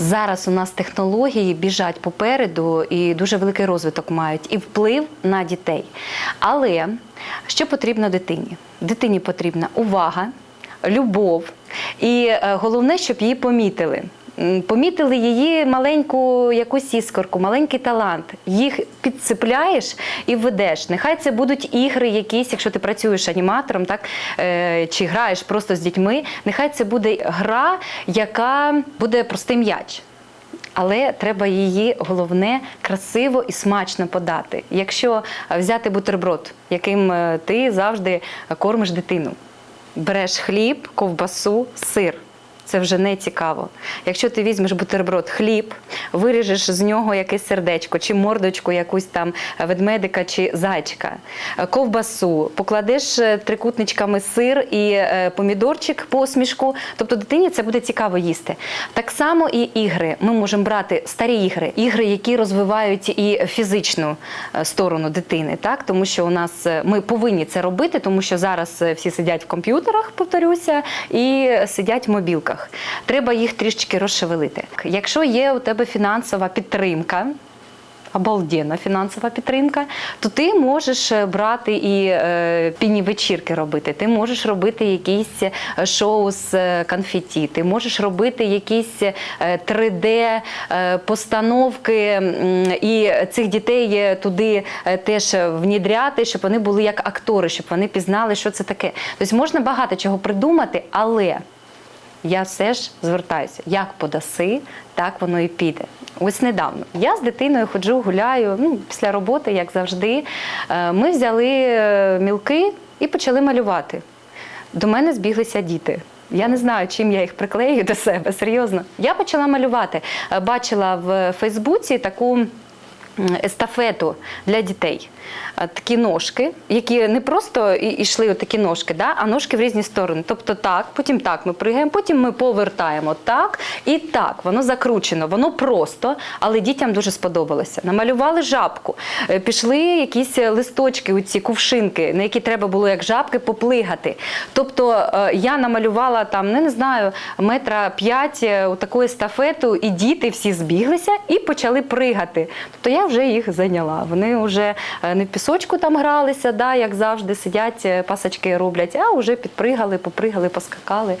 Зараз у нас технології біжать попереду і дуже великий розвиток мають і вплив на дітей. Але що потрібно дитині? Дитині потрібна увага, любов, і е, головне, щоб її помітили. Помітили її маленьку якусь іскорку, маленький талант. Їх підцепляєш і ведеш. Нехай це будуть ігри, якісь, якщо ти працюєш аніматором, так е, чи граєш просто з дітьми. Нехай це буде гра, яка буде простий м'яч. Але треба її головне красиво і смачно подати. Якщо взяти бутерброд, яким е, ти завжди кормиш дитину, береш хліб, ковбасу, сир. Це вже не цікаво. Якщо ти візьмеш бутерброд, хліб, виріжеш з нього якесь сердечко, чи мордочку, якусь там ведмедика чи зайчика, е, ковбасу, покладеш е, трикутничками сир і е, помідорчик, посмішку. Тобто дитині це буде цікаво їсти. Так само і ігри. Ми можемо брати старі ігри, ігри, які розвивають і фізичну сторону дитини, так тому що у нас ми повинні це робити, тому що зараз всі сидять в комп'ютерах, повторюся, і сидять в мобілках. Треба їх трішечки розшевелити. Якщо є у тебе фінансова підтримка. Обалденна фінансова підтримка, то ти можеш е, брати і е, пінні вечірки робити. Ти можеш робити якісь е, шоу з е, конфеті, ти можеш робити якісь е, 3D е, постановки і цих дітей туди теж внідряти, щоб вони були як актори, щоб вони пізнали, що це таке. Тобто можна багато чого придумати, але я все ж звертаюся, як подаси, так воно і піде. Ось недавно я з дитиною ходжу, гуляю ну, після роботи, як завжди. Е, Ми взяли е, мілки і почали малювати. До мене збіглися діти. Я не знаю, чим я їх приклею до себе. Серйозно. Я почала малювати. Е, Бачила в Фейсбуці таку естафету для дітей. Е, Такі ножки, які не просто йшли такі ножки, да, а ножки в різні сторони. Тобто так, потім так ми пригаємо, потім ми повертаємо так і так. Воно закручено, воно просто, але дітям дуже сподобалося. Намалювали жабку, е, пішли якісь листочки, у ці кувшинки, на які треба було як жабки поплигати. Тобто е, я намалювала там, не, не знаю, метра п'ять у таку естафету, і діти всі збіглися і почали пригати. Тобто я вже їх зайняла. Вони вже е, не в пісочку там гралися, да, як завжди сидять, е, пасочки роблять, а вже підпригали, попригали, поскакали.